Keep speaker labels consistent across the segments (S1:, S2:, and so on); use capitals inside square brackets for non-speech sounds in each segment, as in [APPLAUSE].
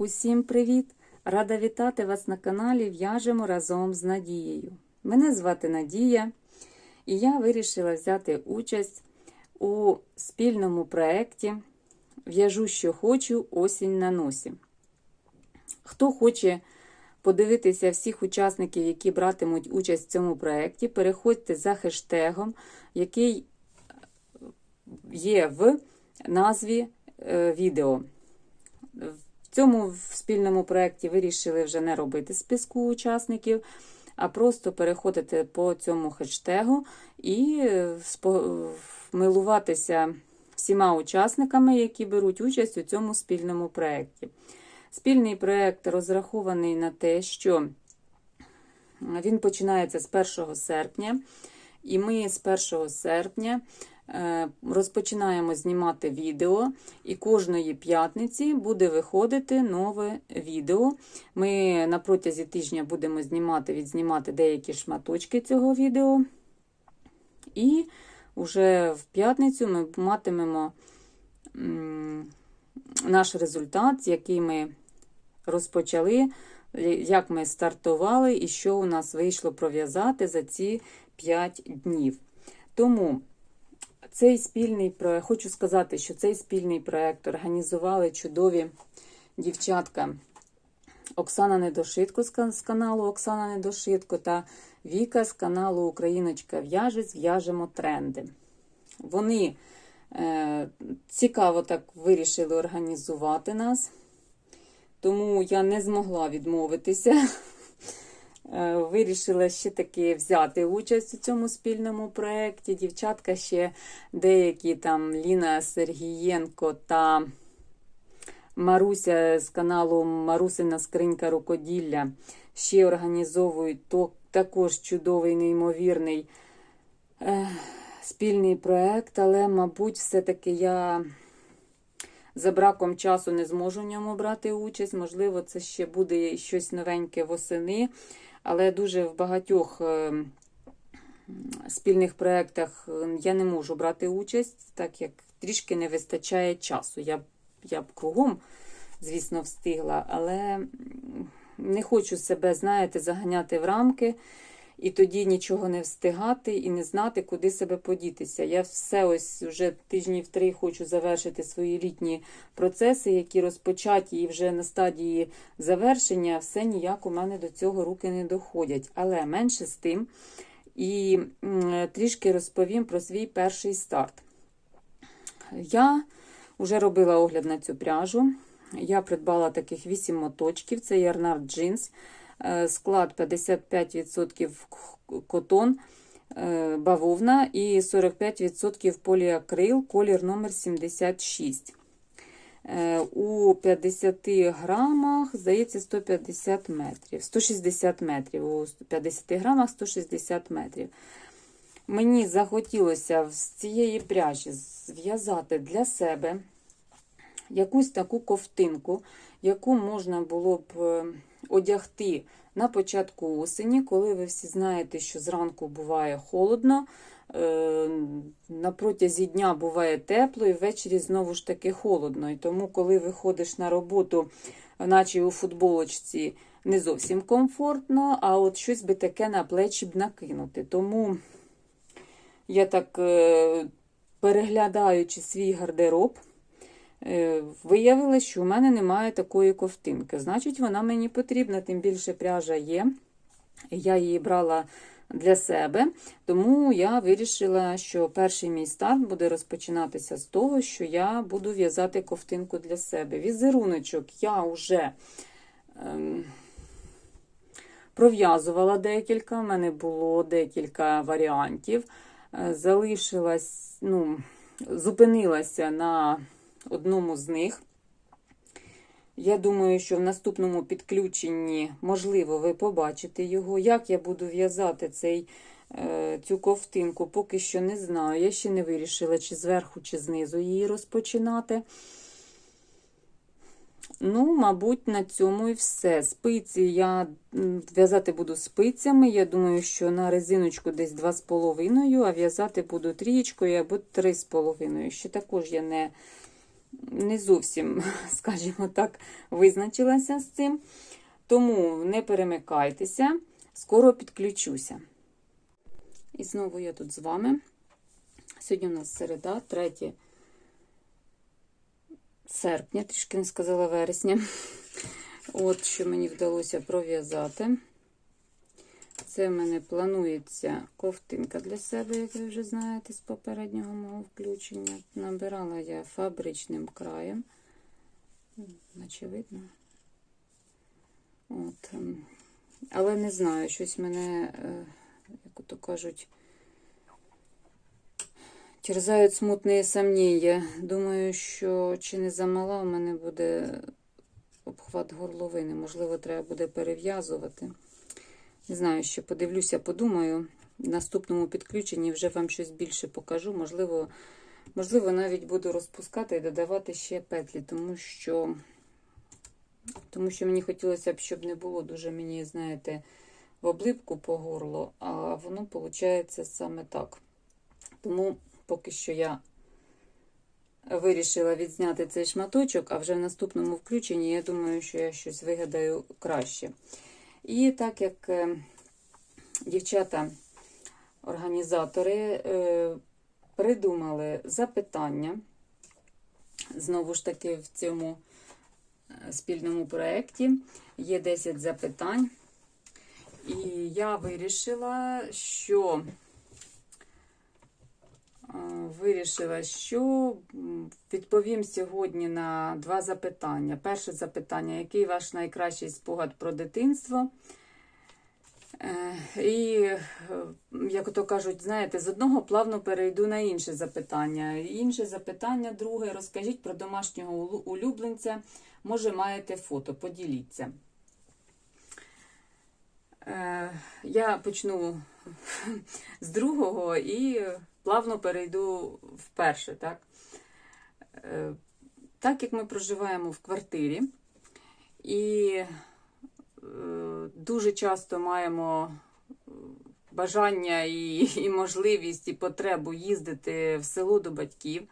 S1: Усім привіт! Рада вітати вас на каналі В'яжемо разом з Надією. Мене звати Надія, і я вирішила взяти участь у спільному проєкті В'яжу, що хочу, осінь на носі. Хто хоче подивитися всіх учасників, які братимуть участь в цьому проєкті, переходьте за хештегом, який є в назві е, відео. В цьому спільному проєкті вирішили вже не робити списку учасників, а просто переходити по цьому хештегу і спо- милуватися всіма учасниками, які беруть участь у цьому спільному проєкті. Спільний проєкт розрахований на те, що він починається з 1 серпня, і ми з 1 серпня е, розпочинаємо знімати відео, і кожної п'ятниці буде виходити нове відео. Ми на протязі тижня будемо знімати, відзнімати деякі шматочки цього відео. І вже в п'ятницю ми матимемо наш результат, який ми розпочали, як ми стартували і що у нас вийшло пров'язати за ці 5 днів. Тому цей спільний проект, хочу сказати, що цей спільний проект організували чудові дівчатка Оксана Недошитко з каналу Оксана Недошитко та Віка з каналу Україночка в'яже, зв'яжемо тренди. Вони е, цікаво так вирішили організувати нас, тому я не змогла відмовитися. Е, Вирішила ще таки взяти участь у цьому спільному проєкті. Дівчатка ще деякі там Ліна Сергієнко та Маруся з каналу Марусина Скринька Рукоділля ще організовують то, також чудовий, неймовірний е, спільний проєкт, але, мабуть, все-таки я за браком часу не зможу в ньому брати участь. Можливо, це ще буде щось новеньке восени, але дуже в багатьох е, спільних проєктах е, я не можу брати участь, так як трішки не вистачає часу. Я, я б кругом, звісно, встигла, але не хочу себе, знаєте, заганяти в рамки. І тоді нічого не встигати і не знати, куди себе подітися. Я все ось вже тижнів три хочу завершити свої літні процеси, які розпочаті і вже на стадії завершення, все ніяк у мене до цього руки не доходять. Але менше з тим. І трішки розповім про свій перший старт. Я вже робила огляд на цю пряжу. Я придбала таких 8 моточків. Це Ярнард Джинс. Е, Склад 55% котон, е, бавовна і 45% поліакрил, колір номер 76. Е, У 50 грамах, здається, 150 метрів. 160 метрів. У 50 грамах 160 метрів. Мені захотілося з цієї пряжі зв'язати для себе якусь таку ковтинку, яку можна було б одягти на початку осені, коли ви всі знаєте, що зранку буває холодно, е, на протязі дня буває тепло, і ввечері знову ж таки холодно. І тому, коли виходиш на роботу, наче у футболочці, не зовсім комфортно, а от щось би таке на плечі б накинути. Тому я так, е, переглядаючи свій гардероб, виявилось, що у мене немає такої ковтинки. Значить, вона мені потрібна, тим більше пряжа є. Я її брала для себе, тому я вирішила, що перший мій старт буде розпочинатися з того, що я буду в'язати ковтинку для себе. Візеруночок я вже ем, пров'язувала декілька, в мене було декілька варіантів. Е, Залишилась, ну, зупинилася на одному з них. Я думаю, що в наступному підключенні, можливо, ви побачите його. Як я буду в'язати цей, е, цю ковтинку, поки що не знаю. Я ще не вирішила, чи зверху, чи знизу її розпочинати. Ну, мабуть, на цьому і все. Спиці я в'язати буду спицями. Я думаю, що на резиночку десь 2,5, а в'язати буду трієчкою або 3,5. Ще також я не не зовсім, [LAUGHS] скажімо так, визначилася з цим. Тому не перемикайтеся, скоро підключуся. І знову я тут з вами. Сьогодні у нас середа, 3 серпня, трішки не сказала вересня. [LAUGHS] От що мені вдалося пров'язати. Це в мене планується ковтинка для себе, як ви вже знаєте, з попереднього мого включення. Набирала я фабричним краєм. Наче видно. От. ем, Але не знаю, щось мене, е, як то кажуть, терзають смутні сомнення. Думаю, що чи не замала у мене буде обхват горловини. Можливо, треба буде перев'язувати. Не знаю, ще подивлюся, подумаю. В наступному підключенні вже вам щось більше покажу. Можливо, можливо, навіть буду розпускати і додавати ще петлі, тому що, тому що мені хотілося б, щоб не було дуже мені, знаєте, в облипку по горлу, а воно виходить саме так. Тому поки що я вирішила відзняти цей шматочок, а вже в наступному включенні я думаю, що я щось вигадаю краще. І так як е, дівчата-організатори е, придумали запитання, знову ж таки, в цьому е, спільному проєкті є 10 запитань. І я вирішила, що вирішила, що відповім сьогодні на два запитання. Перше запитання: який ваш найкращий спогад про дитинство? Е, І, е, як то кажуть, знаєте, з одного плавно перейду на інше запитання. Інше запитання, друге, розкажіть про домашнього улюбленця. Може, маєте фото, поділіться. Е, Я почну з другого і плавно перейду в перше. Так? Е, Так як ми проживаємо в квартирі і е, дуже часто маємо е, бажання і, і можливість, і потребу їздити в село до батьків.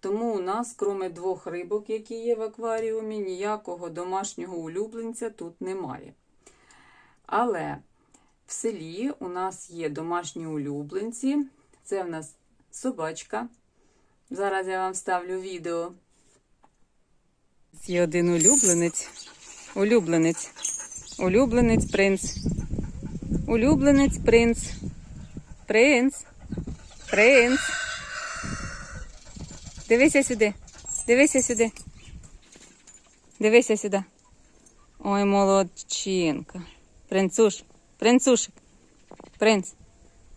S1: Тому у нас, крім двох рибок, які є в акваріумі, ніякого домашнього улюбленця тут немає. Але в селі у нас є домашні улюбленці. Це в нас собачка. Зараз я вам ставлю відео. Є один улюбленець. Улюбленець. Улюбленець принц. Улюбленець принц. Принц. Принц. Дивися сюди. Дивися сюди. Дивися сюди. Ой, молодчинка. Принцуш. Принцушик. Принц.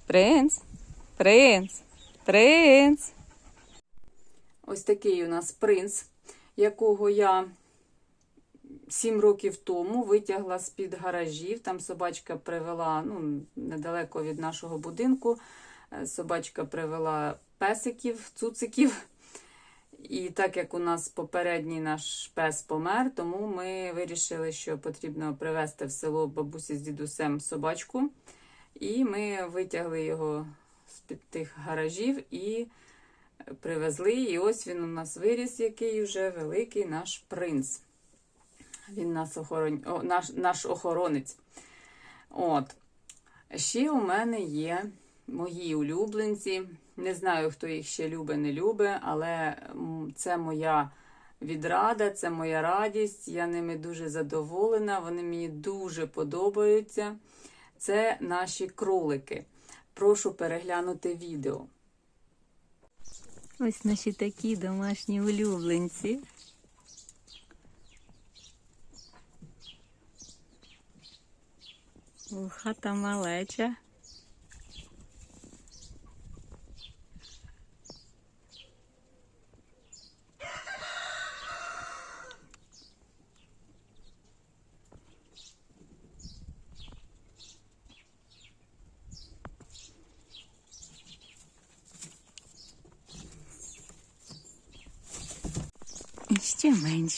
S1: Принц. Принц. Принц. Ось такий у нас принц, якого я сім років тому витягла з-під гаражів. Там собачка привела, ну, недалеко від нашого будинку. е, Собачка привела песиків, цуциків. І так як у нас попередній наш пес помер, тому ми вирішили, що потрібно привезти в село бабусі з дідусем собачку. І ми витягли його з-під тих гаражів і привезли. І ось він у нас виріс, який вже великий наш принц. Він нас охорон... О, наш, наш охоронець. От. Ще у мене є мої улюбленці. Не знаю, хто їх ще любить, не любить, але це моя відрада, це моя радість. Я ними дуже задоволена, вони мені дуже подобаються. Це наші кролики. Прошу переглянути відео. Ось наші такі домашні улюбленці. Хата малеча.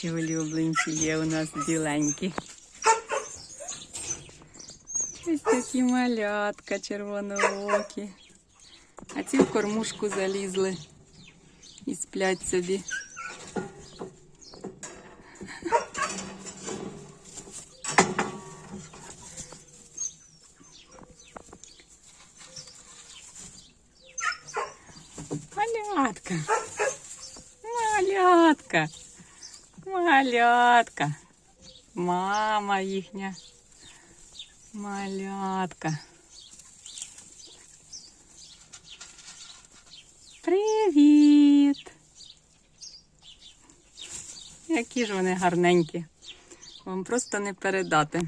S1: Наші улюбленці є у нас біленькі. Ось такі малятка червоноокі. А ці в кормушку залізли і сплять собі. Малятка. Малятка. Малятка. Мама їхня. Малятка. Привіт. Які ж вони гарненькі. Вам просто не передати.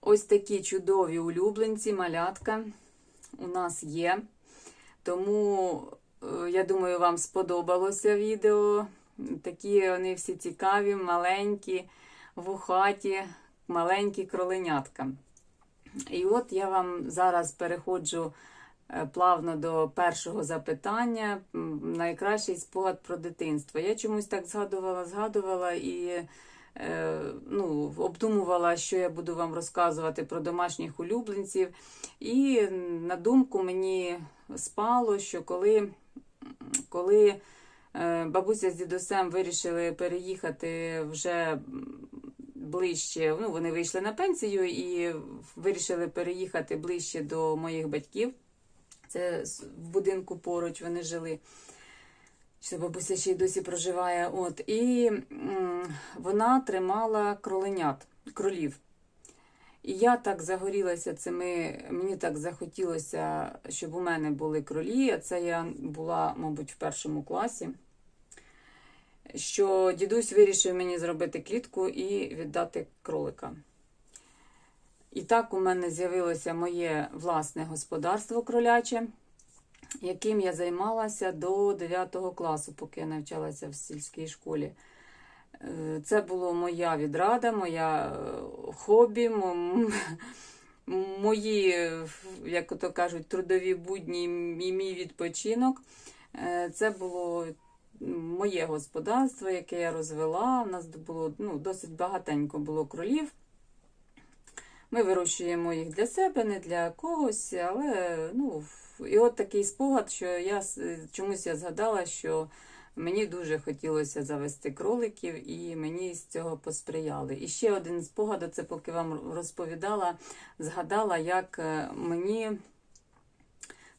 S1: Ось такі чудові улюбленці, малятка у нас є. Тому, е, я думаю, вам сподобалося відео. Такі вони всі цікаві, маленькі, вухаті, маленькі кроленятка. І от я вам зараз переходжу е, плавно до першого запитання. Найкращий спогад про дитинство. Я чомусь так згадувала, згадувала і е, ну, обдумувала, що я буду вам розказувати про домашніх улюбленців. І на думку мені спало, що коли, коли бабуся з дідусем вирішили переїхати вже ближче, ну, вони вийшли на пенсію і вирішили переїхати ближче до моїх батьків. Це в будинку поруч вони жили. Що бабуся ще й досі проживає. От. І м, вона тримала кроленят, кролів. І я так загорілася цими, мені так захотілося, щоб у мене були кролі, це я була, мабуть, в першому класі. Що дідусь вирішив мені зробити клітку і віддати кролика. І так у мене з'явилося моє власне господарство кроляче, яким я займалася до 9 класу, поки я навчалася в сільській школі. Е, Це було моя відрада, моя е, хобі, мої, як то кажуть, трудові будні і мій відпочинок. Е, Це було моє господарство, яке я розвела. У нас було ну, досить багатенько було кролів. Ми вирощуємо їх для себе, не для когось, але ну, і от такий спогад, що я чомусь я згадала, що мені дуже хотілося завести кроликів, і мені з цього посприяли. І ще один спогад, це поки вам розповідала, згадала, як е, мені,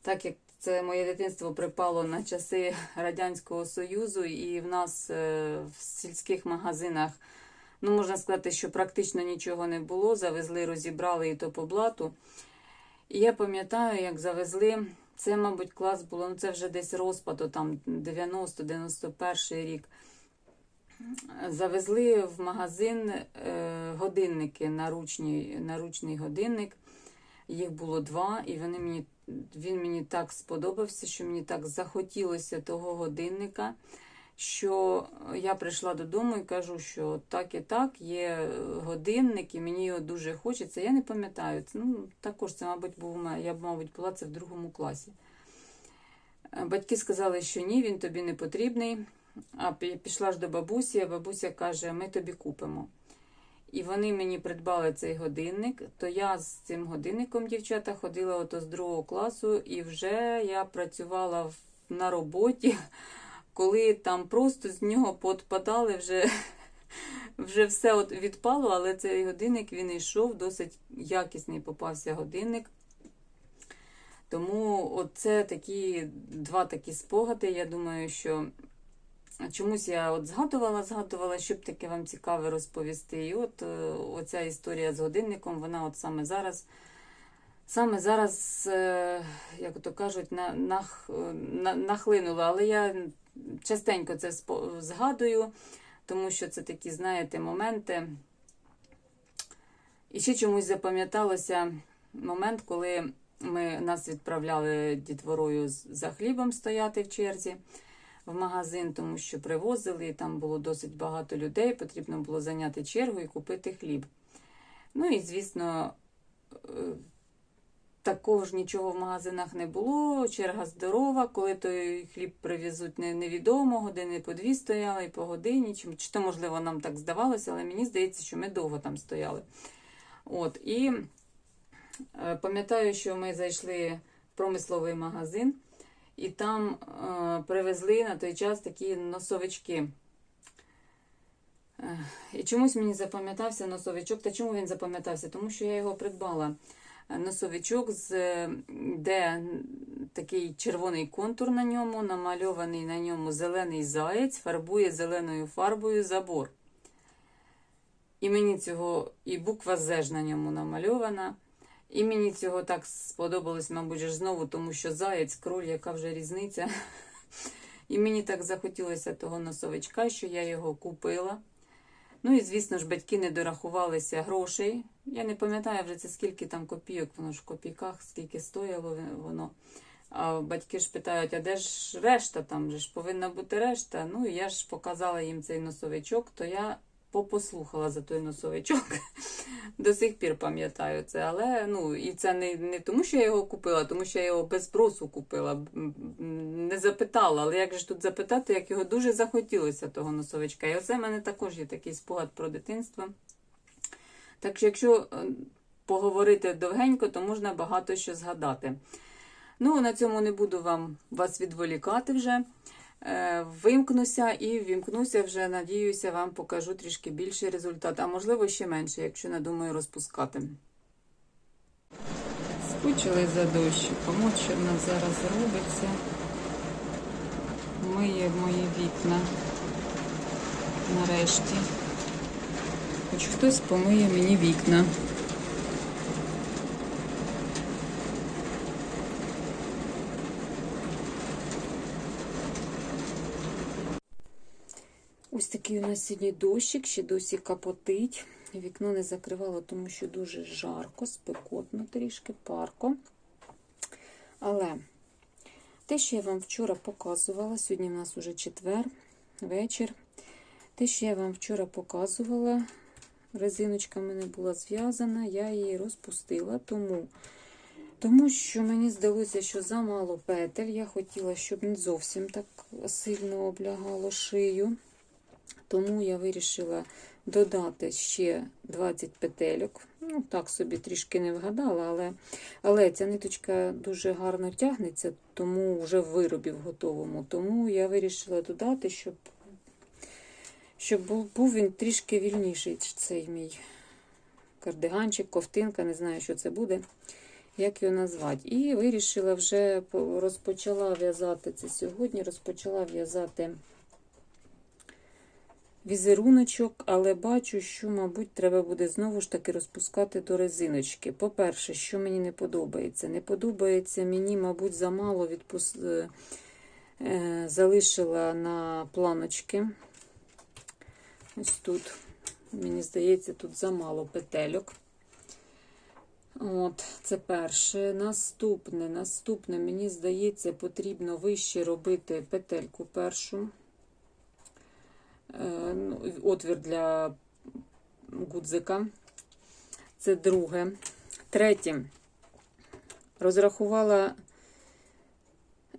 S1: так як це моє дитинство припало на часи Радянського Союзу, і в нас е, в сільських магазинах, ну можна сказати, що практично нічого не було. Завезли, розібрали і то по блату. І я пам'ятаю, як завезли. Це, мабуть, клас було, ну це вже десь розпаду, там 90-91 рік. Завезли в магазин е, годинники, наручні, наручний годинник. Їх було два, і вони мені, він мені так сподобався, що мені так захотілося того годинника, що я прийшла додому і кажу, що так і так, є годинник, і мені його дуже хочеться. Я не пам'ятаю. Ну, також це, мабуть, був я, мабуть, була це в другому класі. Е, Батьки сказали, що ні, він тобі не потрібний. А пішла ж до бабусі, а бабуся каже, ми тобі купимо. І вони мені придбали цей годинник, то я з цим годинником, дівчата, ходила ото з другого класу, і вже я працювала на роботі, [LAUGHS] коли там просто з нього подпадали вже, [LAUGHS] вже все от відпало, але цей годинник він йшов, досить якісний попався годинник. Тому оце такі два такі спогади. Я думаю, що чомусь я от згадувала, згадувала, щоб таке вам цікаве розповісти. І от е, оця історія з годинником, вона от саме зараз. Саме зараз, е, як то кажуть, на, нах, на, нахлинула. Але я частенько це згадую, тому що це такі, знаєте, моменти. І ще чомусь запам'яталося момент, коли ми нас відправляли дітворою за хлібом стояти в черзі в магазин, тому що привозили, там було досить багато людей, потрібно було зайняти чергу і купити хліб. Ну і, звісно, е, такого ж нічого в магазинах не було. Черга здорова, коли той хліб привезуть, невідомо, години по дві стояли і по годині. Чи то, можливо, нам так здавалося, але мені здається, що ми довго там стояли. От, і е, пам'ятаю, що ми зайшли в промисловий магазин, і там е, привезли на той час такі носовички. І чомусь мені запам'ятався носовичок. Та чому він запам'ятався? Тому що я його придбала. Носовичок, з, де такий червоний контур на ньому, намальований на ньому зелений заєць, фарбує зеленою фарбою забор. І мені цього, і буква З на ньому намальована. І мені цього так сподобалось, мабуть, знову, тому що заєць, кроль, яка вже різниця. [LAUGHS] І мені так захотілося того носовичка, що я його купила. Ну і, звісно ж, батьки не дорахувалися грошей. Я не пам'ятаю вже це скільки там копійок, воно ж в копійках, скільки стояло воно. А батьки ж питають, а де ж решта? Там же ж повинна бути решта. Ну і я ж показала їм цей носовичок, то я попослухала за той носовичок. [LAUGHS] До сих пір пам'ятаю це. Але ну, і це не, не тому, що я його купила, тому що я його без спросу купила. Не запитала, але як же тут запитати, як його дуже захотілося, того носовичка. І оце в мене також є такий спогад про дитинство. Так що, якщо е, поговорити довгенько, то можна багато що згадати. Ну, на цьому не буду вам вас відволікати вже. Е, Вимкнуся і вімкнуся вже, надіюся, вам покажу трішки більший результат, а можливо ще менше, якщо надумаю розпускати. Скучили за дощиком. От що в нас зараз робиться. Миє мої вікна. Нарешті. Хоч хтось помиє мені вікна. Ось такий у нас сьогодні дощик, ще досі капотить. Вікно не закривало, тому що дуже жарко, спекотно трішки, парко. Але те, що я вам вчора показувала, сьогодні в нас уже четвер, вечір. Те, що я вам вчора показувала, резиночка в мене була зв'язана, я її розпустила, тому, тому що мені здалося, що замало петель. Я хотіла, щоб не зовсім так сильно облягало шию. Тому я вирішила додати ще 20 петельок. Ну, так собі трішки не вгадала, але але ця ниточка дуже гарно тягнеться, тому вже в виробі в готовому. Тому я вирішила додати, щоб щоб був він трішки вільніший, цей мій кардиганчик, ковтинка, не знаю, що це буде, як його назвати. І вирішила вже розпочала в'язати це сьогодні, розпочала в'язати візеруночок, але бачу, що, мабуть, треба буде знову ж таки розпускати до резиночки. По-перше, що мені не подобається? Не подобається мені, мабуть, замало відпус... е, залишила на планочки. Ось тут, мені здається, тут замало петельок. От, це перше. Наступне, наступне, мені здається, потрібно вище робити петельку першу. Ну, отвір для гудзика. Це друге. Третє. Розрахувала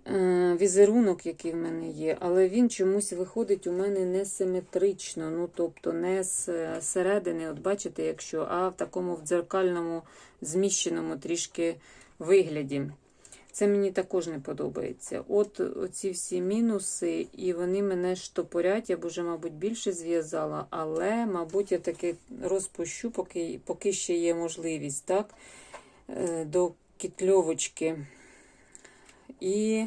S1: е, візерунок, який в мене є, але він чомусь виходить у мене несиметрично. Ну, тобто, не з середини, от бачите, якщо, а в такому дзеркальному, зміщеному трішки вигляді. Це мені також не подобається. От оці всі мінуси, і вони мене штопорять, я б уже, мабуть, більше зв'язала, але, мабуть, я таки розпущу, поки поки ще є можливість, так, е, до кітльовочки. І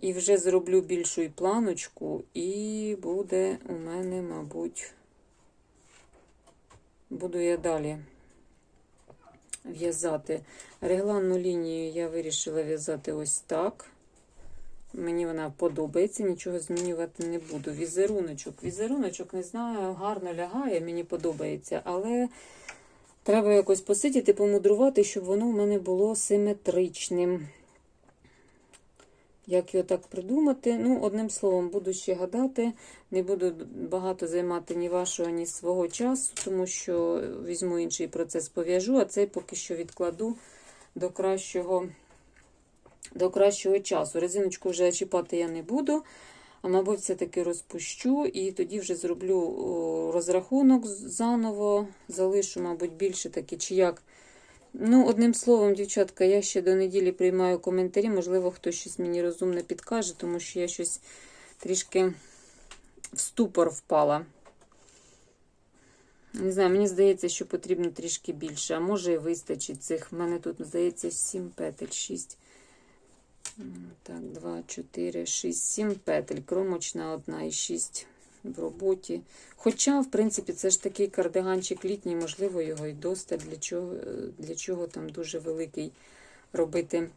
S1: і вже зроблю більшу і планочку, і буде у мене, мабуть, буду я далі в'язати. Регланну лінію я вирішила в'язати ось так. Мені вона подобається, нічого змінювати не буду. Візеруночок. Візеруночок, не знаю, гарно лягає, мені подобається, але треба якось посидіти, помудрувати, щоб воно в мене було симетричним. Як його так придумати? Ну, одним словом, буду ще гадати, не буду багато займати ні вашого, ні свого часу, тому що візьму інший процес, пов'яжу, а цей поки що відкладу до кращого до кращого часу. Резиночку вже чіпати я не буду, а, мабуть, все-таки розпущу, і тоді вже зроблю розрахунок заново, залишу, мабуть, більше таки, чи як. Ну, одним словом, дівчатка, я ще до неділі приймаю коментарі. Можливо, хтось щось мені розумне підкаже, тому що я щось трішки в ступор впала. Не знаю, мені здається, що потрібно трішки більше, а може і вистачить цих. В мене тут, здається, 7 петель, 6. Так, 2, 4, 6, 7 петель. Кромочна одна і 6 в роботі. Хоча, в принципі, це ж такий кардиганчик літній, можливо, його і доста. Для чого, для чого там дуже великий робити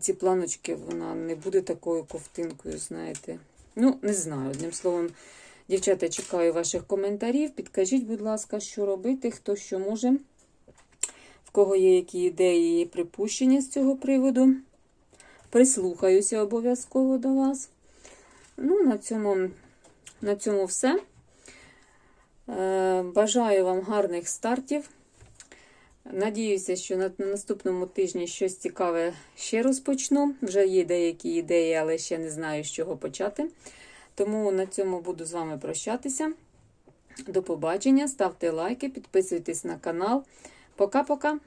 S1: ці планочки, вона не буде такою ковтинкою, знаєте. Ну, не знаю. Одним словом, дівчата, чекаю ваших коментарів. Підкажіть, будь ласка, що робити, хто що може, в кого є які ідеї і припущення з цього приводу. Прислухаюся обов'язково до вас. Ну, на цьому, на цьому все. Е, Бажаю вам гарних стартів. Надіюся, що на, на наступному тижні щось цікаве ще розпочну. Вже є деякі ідеї, але ще не знаю, з чого почати. Тому на цьому буду з вами прощатися. До побачення. Ставте лайки, підписуйтесь на канал. Пока-пока!